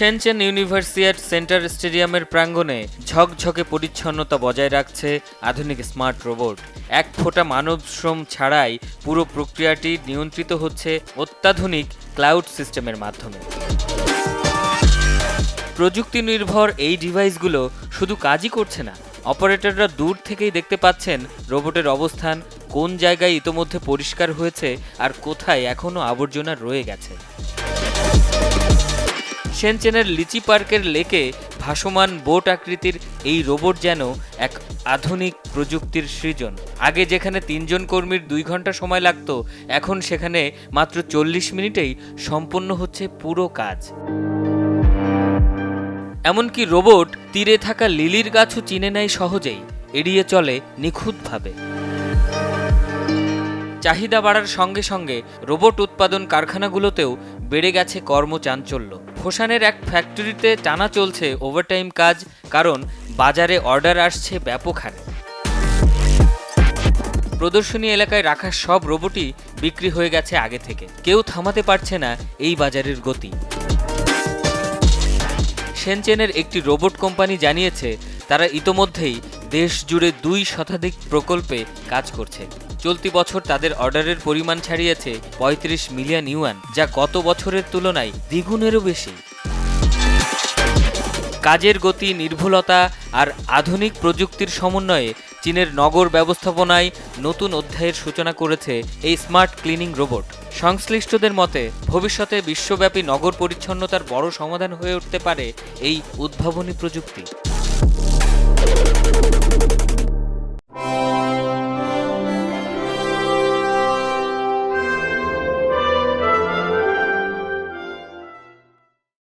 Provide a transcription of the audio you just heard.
Shenzhen ইউনিভার্সিয়ার centre স্টেডিয়ামের প্রাঙ্গণে ঝকঝকে পরিচ্ছন্নতা বজায় রাখছে আধুনিক স্মার্ট রোবট। এক ফোঁটা মানব শ্রম ছাড়াই পুরো প্রক্রিয়াটি নিয়ন্ত্রিত হচ্ছে অত্যাধুনিক ক্লাউড সিস্টেমের মাধ্যমে। প্রযুক্তি নির্ভর এই ডিভাইসগুলো শুধু কাজই করছে না, অপারেটররা দূর থেকেই দেখতে পাচ্ছেন রোবটের অবস্থান, কোন জায়গায় ইতোমধ্যে পরিষ্কার হয়েছে আর কোথায় এখনও আবর্জনা রয়ে গেছে। সেনচেনের লিচি পার্কের লেকে ভাসমান বোট আকৃতির এই রোবট যেন এক আধুনিক প্রযুক্তির সৃজন। আগে যেখানে তিনজন কর্মীর দুই ঘণ্টা সময় লাগতো, এখন সেখানে মাত্র চল্লিশ মিনিটেই সম্পন্ন হচ্ছে পুরো কাজ। এমনকি রোবট তীরে থাকা লিলির গাছও চিনে নেয় সহজেই, এড়িয়ে চলে নিখুঁতভাবে। চাহিদা বাড়ার সঙ্গে সঙ্গে রোবট উৎপাদন কারখানাগুলোতেও বেড়ে গেছে কর্মচাঞ্চল্য। ফোসানের এক ফ্যাক্টরিতে টানা চলছে ওভারটাইম কাজ, কারণ বাজারে অর্ডার আসছে ব্যাপক হারে। প্রদর্শনী এলাকায় রাখা সব রোবটই বিক্রি হয়ে গেছে আগে থেকে। কেউ থামাতে পারছে না এই বাজারের গতি। সেনচেনের একটি রোবট কোম্পানি জানিয়েছে, তারা ইতোমধ্যেই দেশ জুড়ে দুই শতাধিক প্রকল্পে কাজ করছে। চলতি বছর তাদের অর্ডারের পরিমাণ ছাড়িয়েছে পঁয়ত্রিশ মিলিয়ন ইউয়ান, যা গত বছরের তুলনায় দ্বিগুণেরও বেশি। কাজের গতি, নির্ভুলতা আর আধুনিক প্রযুক্তির সমন্বয়ে চীনের নগর ব্যবস্থাপনায় নতুন অধ্যায়ের সূচনা করেছে এই স্মার্ট ক্লিনিং রোবট। সংশ্লিষ্টদের মতে, ভবিষ্যতে বিশ্বব্যাপী নগর পরিচ্ছন্নতার বড় সমাধান হয়ে উঠতে পারে এই উদ্ভাবনী প্রযুক্তি।